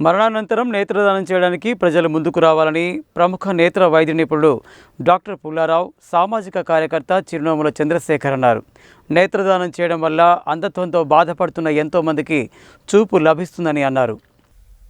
మరణానంతరం నేత్రదానం చేయడానికి ప్రజలు ముందుకు రావాలని ప్రముఖ నేత్ర వైద్య నిపుణుడు డాక్టర్ పుల్లారావు సామాజిక కార్యకర్త చిరునోముల చంద్రశేఖర్ అన్నారు. నేత్రదానం చేయడం వల్ల అంధత్వంతో బాధపడుతున్న ఎంతోమందికి చూపు లభిస్తుందని అన్నారు.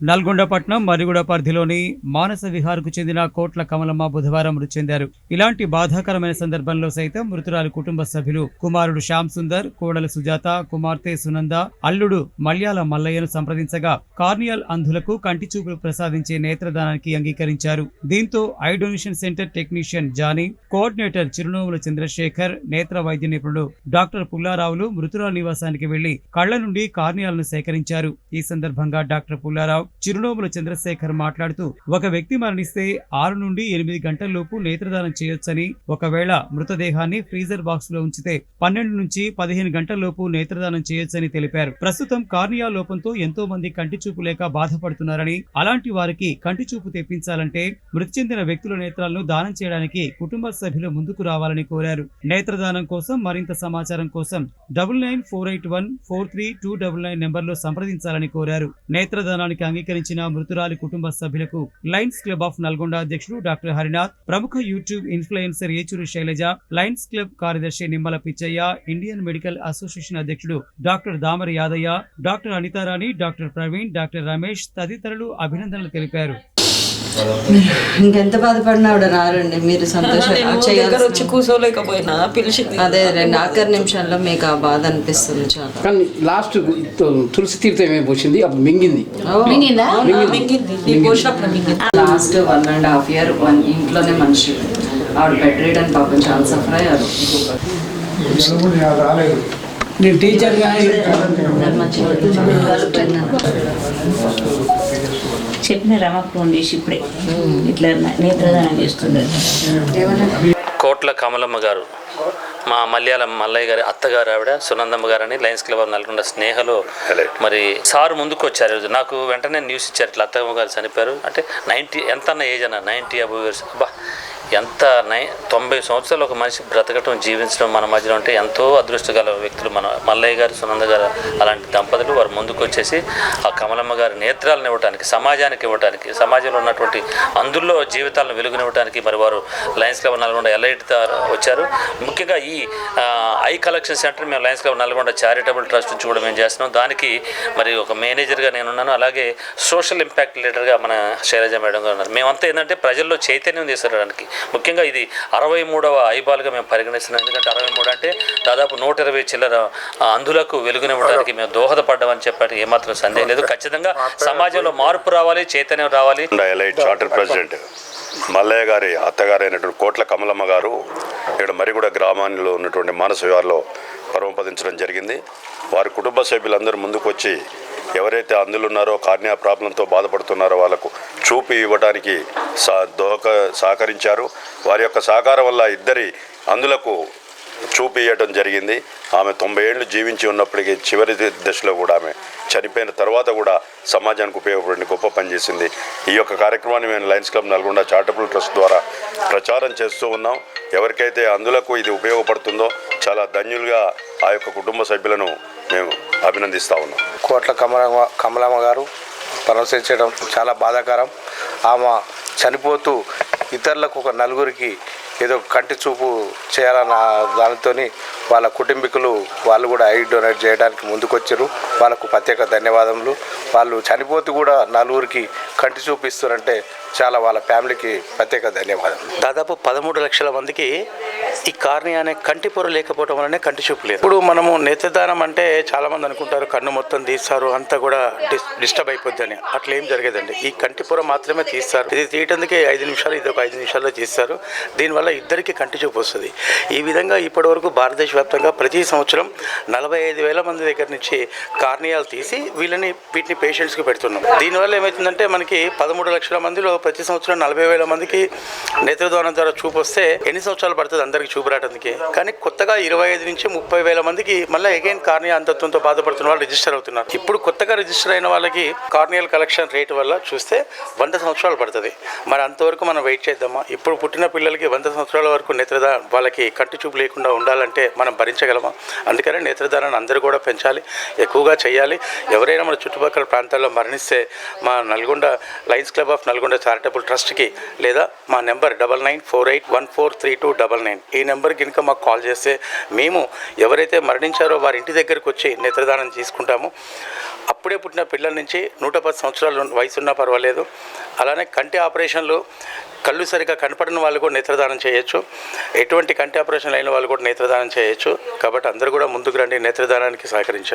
నల్గొండపట్నం మరిగూడ పరిధిలోని మానస విహార్కు చెందిన కోట్ల కమలమ్మ బుధవారం మృతి చెందారు. ఇలాంటి బాధాకరమైన సందర్భంలో సైతం మృతురాలి కుటుంబ సభ్యులు కుమారుడు శ్యామ్ సుందర్ కోడలు సుజాత కుమార్తె సునంద అల్లుడు మల్యాల మల్లయ్యను సంప్రదించగా కార్నియల్ అంధులకు కంటి చూపులు ప్రసాదించే నేత్రదానానికి అంగీకరించారు. దీంతో eye donation centre technician Johnny coordinator Chirunomula Chandrasekhar నేత్ర వైద్య నిపుణుడు డాక్టర్ పుల్లారావులు మృతురాల నివాసానికి వెళ్ళి కళ్ళ నుండి కార్నియాలను సేకరించారు. ఈ సందర్భంగా డాక్టర్ పుల్లారావు చిరునోముల చంద్రశేఖర్ మాట్లాడుతూ ఒక వ్యక్తి మరణిస్తే ఆరు నుండి ఎనిమిది గంటల్లోపు నేత్రదానం చేయొచ్చని ఒకవేళ మృతదేహాన్ని ఫ్రీజర్ బాక్స్లో ఉంచితే పన్నెండు నుంచి పదిహేను గంటల్లోపు నేత్రదానం చేయొచ్చని తెలిపారు. ప్రస్తుతం కార్నియా లోపంతో ఎంతో మంది కంటి చూపు లేక బాధపడుతున్నారని అలాంటి వారికి కంటి చూపు తెప్పించాలంటే మృతి చెందిన వ్యక్తుల నేత్రాలను దానం చేయడానికి కుటుంబ సభ్యులు ముందుకు రావాలని కోరారు. నేత్రదానం కోసం మరింత సమాచారం కోసం double nine four eight one four three two double nine నెంబర్లో సంప్రదించాలని కోరారు. నేత్రదానానికి అంగీకరించిన మృతురాలి కుటుంబ సభ్యులకు లయన్స్ క్లబ్ ఆఫ్ నల్గొండ అధ్యక్షుడు డాక్టర్ హరినాథ్ ప్రముఖ YouTube influencer Yechuri Sailaja Lions Club కార్యదర్శి Nimmala Pichaiah Indian Medical Association అధ్యక్షుడు doctor Damari Yadaiah doctor Anitharani doctor Praveen doctor Ramesh తదితరులు అభినందనలు తెలిపారు. ఇంకెంత బాధపడినా ఆవిడ రారండి మీరు సంతోషం వచ్చి కూర్చోలేకపోయినా పిలిచింది. అదే రెండు ఆఖరి నిమిషాల్లో మీకు ఆ బాధ అనిపిస్తుంది చాలా. కానీ లాస్ట్ తులసి తీర్థం ఏమి పోసింది? అప్పుడు మింగింది. మింగిందా? మింగింది. నీ పోసినప్పుడు మింగింది. Last one and half year one ఇంట్లోనే మనిషి. ఆవిడ బెడ్ రీడ్ అని పాపం చాలా సఫర్ అయ్యారు. నేను టీచర్ చెప్పిన రమకు ఫోన్ చేసి ఇప్పుడే. ఇట్లా నేత్రదానం చేస్తున్నారు కోట్ల కమలమ్మ గారు మా మలయాళం మల్లయ్య గారి అత్తగారు ఆవిడ సునందమ్మ గారు అని లయన్స్ క్లబ్ నల్గొండ స్నేహలో మరి సార్ ముందుకు వచ్చారు ఈరోజు. నాకు వెంటనే న్యూస్ ఇచ్చారు. ఇట్లా అత్తమ్మ గారు చనిపోయారు. అంటే నైంటీ ఎంత అన్న ఏజ్ అన్న? నైంటీ అబౌవ్ ఇయర్స్ అబ్బా. ఎంత నై తొంభై సంవత్సరాలు ఒక మనిషి బ్రతకటం జీవించడం మన మధ్యలో ఉంటే ఎంతో అదృష్టగల వ్యక్తులు మన మల్లయ్య గారు సునంద గారు అలాంటి దంపతులు వారు ముందుకు వచ్చేసి ఆ కమలమ్మ గారి నేత్రాలను ఇవ్వడానికి సమాజానికి ఇవ్వడానికి సమాజంలో ఉన్నటువంటి అందులో జీవితాలను వెలుగునివ్వడానికి మరి వారు లయన్స్ క్లబ్ నల్గొండ ఎల్ఐటి వచ్చారు. ముఖ్యంగా ఈ ఐ కలెక్షన్ సెంటర్ మేము Lions Club Nalgonda charitable trust నుంచి కూడా మేము చేస్తున్నాం. దానికి మరి ఒక మేనేజర్గా నేను ఉన్నాను అలాగే సోషల్ ఇంపాక్ట్ లీడర్గా మన శైలజ మేడం గారు ఉన్నారు. మేమంతా ఏంటంటే ప్రజల్లో చైతన్యం తీసుకురావడానికి ముఖ్యంగా ఇది అరవై మూడవ ఐబాల్గా మేము పరిగణిస్తున్నాం. ఎందుకంటే అరవై మూడు అంటే దాదాపు నూట ఇరవై చిల్లర అందులకు వెలుగునివ్వడానికి మేము దోహదపడ్డామని చెప్పాడు ఏమాత్రం సందేహం లేదు. ఖచ్చితంగా సమాజంలో మార్పు రావాలి చైతన్యం రావాలి. చార్టర్ ప్రెసిడెంట్ మల్లయ్య గారి అత్తగారు అయినటువంటి కోట్ల కమలమ్మ గారు ఇక్కడ మరిగూడ గ్రామాల్లో ఉన్నటువంటి మానస విహార్లో పరమపదించడం జరిగింది. వారి కుటుంబ సభ్యులందరూ ముందుకు వచ్చి ఎవరైతే అందులో ఉన్నారో కార్నియా ప్రాబ్లంతో బాధపడుతున్నారో వాళ్ళకు చూపి ఇవ్వడానికి సా దోహక సహకరించారు. వారి యొక్క సహకారం వల్ల ఇద్దరి అందులకు చూపియటం జరిగింది. ఆమె తొంభై ఏళ్ళు జీవించి ఉన్నప్పటికీ చివరి దశలో కూడా ఆమె చనిపోయిన తర్వాత కూడా సమాజానికి ఉపయోగపడిన గొప్ప పని చేసింది. ఈ యొక్క కార్యక్రమాన్ని మేము Lions Club Nalgonda charitable trust ద్వారా ప్రచారం చేస్తూ ఉన్నాం. ఎవరికైతే అందులకు ఇది ఉపయోగపడుతుందో చాలా ధన్యులుగా ఆ యొక్క కుటుంబ సభ్యులను మేము అభినందిస్తా ఉన్నాం. కోట్ల కమలమ్మ కమలమ్మ గారు పరామర్శించడం చాలా బాధాకరం. ఆమె చనిపోతూ ఇతరులకు ఒక నలుగురికి ఏదో కంటి చూపు చేయాలన్న దానితో వాళ్ళ కుటుంబీకులు వాళ్ళు కూడా ఐ డొనేట్ చేయడానికి ముందుకొచ్చారు. వాళ్ళకు ప్రత్యేక ధన్యవాదములు. వాళ్ళు చనిపోతూ కూడా నలుగురికి కంటి చూపిస్తారంటే చాలా వాళ్ళ ఫ్యామిలీకి ప్రత్యేక ధన్యవాదాలు దాదాపు పదమూడు లక్షల మందికి ఈ కార్నియా అనే కంటి పొర లేకపోవడం వల్లనే కంటి చూపు లేదు. ఇప్పుడు మనము నేత్రదానం అంటే చాలా మంది అనుకుంటారు కన్ను మొత్తం తీస్తారు అంతా కూడా డిస్ డిస్టర్బ్ అయిపోద్ది అట్లా ఏం జరగదండి. ఈ కంటి పొర మాత్రమే తీస్తారు. ఇది తీయటానికి ఐదు నిమిషాలు ఇది ఒక ఐదు నిమిషాల్లో తీస్తారు. దీనివల్ల ఇద్దరికి కంటి చూపు వస్తుంది. ఈ విధంగా ఇప్పటి వరకు భారతదేశ వ్యాప్తంగా ప్రతి సంవత్సరం నలభై ఐదు వేల మంది దగ్గర నుంచి కార్నియాలు తీసి వీళ్ళని వీటిని పేషెంట్స్కి పెడుతున్నాం. దీనివల్ల ఏమవుతుందంటే మనకి పదమూడు లక్షల మందిలో ప్రతి సంవత్సరం నలభై వేల మందికి నేత్రదానం ద్వారా చూపు వస్తే ఎన్ని సంవత్సరాలు పడుతుంది అందరికి చూపు కానీ కొత్తగా ఇరవై ఐదు నుంచి ముప్పై వేల మందికి మళ్ళీ అగైన్ కార్నియా అంతత్వంతో బాధపడుతున్న వాళ్ళు రిజిస్టర్ అవుతున్నారు. ఇప్పుడు కొత్తగా రిజిస్టర్ అయిన వాళ్ళకి కార్నియల్ కలెక్షన్ రేట్ వల్ల చూస్తే వంద సంవత్సరాలు పడుతుంది. మరి అంతవరకు మనం వెయిట్ చేద్దామా? ఇప్పుడు పుట్టిన పిల్లలకి వంద సంవత్సరాల వరకు నేత్రదా వాళ్ళకి కంటి చూపు లేకుండా ఉండాలంటే మనం భరించగలమా? అందుకనే నేత్రదానాన్ని అందరూ కూడా పెంచాలి ఎక్కువగా చేయాలి. ఎవరైనా మన చుట్టుపక్కల ప్రాంతాల్లో మరణిస్తే మా Nalgonda Lions Club of Nalgonda charitable ట్రస్ట్కి లేదా మా number double nine four eight one four three two double nine. ఈ నెంబర్కి కనుక మాకు కాల్ చేస్తే మేము ఎవరైతే మరణించారో వారి ఇంటి దగ్గరికి వచ్చి నేత్రదానం తీసుకుంటాము అప్పుడే పుట్టిన పిల్లల నుంచి నూట పది సంవత్సరాల వయసు ఉన్నా పర్వాలేదు. అలానే కంటి ఆపరేషన్లు కళ్ళు సరిగా కనపడిన వాళ్ళు కూడా నేత్రదానం చేయొచ్చు. ఎటువంటి కంటి ఆపరేషన్ అయిన వాళ్ళు కూడా నేత్రదానం చేయొచ్చు. కాబట్టి అందరూ కూడా ముందుకు రండి నేత్రదానానికి సహకరించండి.